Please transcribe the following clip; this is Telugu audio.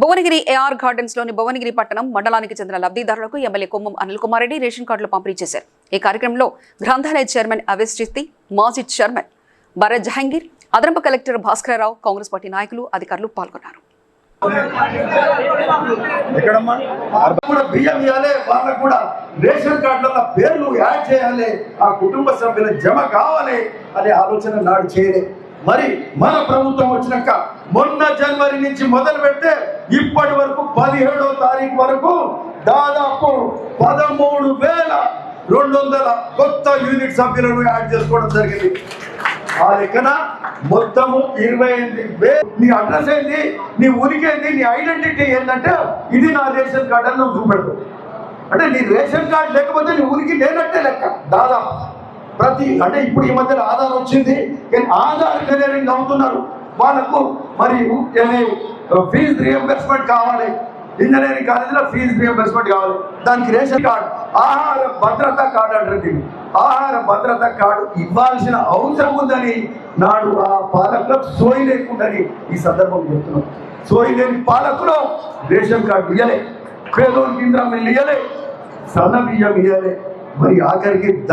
భువనగిరి ఏఆర్ గార్డెన్స్లోని భువనగిరి పట్టణం మండలానికి చెందిన లబ్ధిదారులకు ఎమ్మెల్యే కొమ్మం అనిల్ కుమార్ రెడ్డి రేషన్ కార్డులు పంపిణీ చేశారు. ఈ కార్యక్రమంలో గ్రంథాలయ చైర్మన్ అవేస్ చిస్తి మాజీ చైర్మన్ భరత్ జహంగీర్ అదనపు కలెక్టర్ భాస్కరరావు కాంగ్రెస్ పార్టీ నాయకులు అధికారులు పాల్గొన్నారు. ఎక్కడమ్మా? కూడా బియ్యం ఇవ్వాలి వాళ్ళకు కూడా రేషన్ కార్డుల పేర్లు యాడ్ చేయాలి ఆ కుటుంబ సభ్యుల జమ కావాలి అనే ఆలోచన నాడు చేయలేదు మరి మన ప్రభుత్వం వచ్చినాక మొన్న జనవరి నుంచి మొదలు పెడితే ఇప్పటి వరకు పదిహేడో తారీఖు వరకు దాదాపు పదమూడు వేల రెండు వందల కొత్త యూనిట్ సభ్యులను యాడ్ చేసుకోవడం జరిగింది. ఆ లెక్కన మొత్తము ఇరవై ఎనిమిది నీ అడ్రస్ ఏంది? నీ ఊరికి ఏంది? నీ ఐడెంటిటీ ఏంటంటే ఇది నా రేషన్ కార్డు అని నువ్వు చూపెడతావు. అంటే నీ రేషన్ కార్డు లేకపోతే నీ ఉనికి లేనట్టే లెక్క దాదాపు. ప్రతి అంటే ఇప్పుడు ఈ మధ్యలో ఆధార్ వచ్చింది. కానీ ఆధార్ క్లియరింగ్ అవుతున్నారు వాళ్ళకు మరి ఫీజు రియంబర్స్మెంట్ కావాలి. ఇంజనీరింగ్ కాలేజీలో ఫీజు రియంబర్స్మెంట్ కావాలి. దానికి రేషన్ కార్డు ఆహార భద్రత కార్డు అంటారు ఆహార భద్రత కార్డు ఇవ్వాల్సిన అవసరం ఉందని నాడు ఆ పాలకులకు సోయి లేకుండాని ఈ సందర్భం చెప్తున్నాం. సోయి లేని పాలకులు రేషన్ కార్డు ఇయ్యలే. పేదోని కింద ఇయ్యలే. సన్న బియ్యం ఇయ్యలే. మరి ఆఖరికి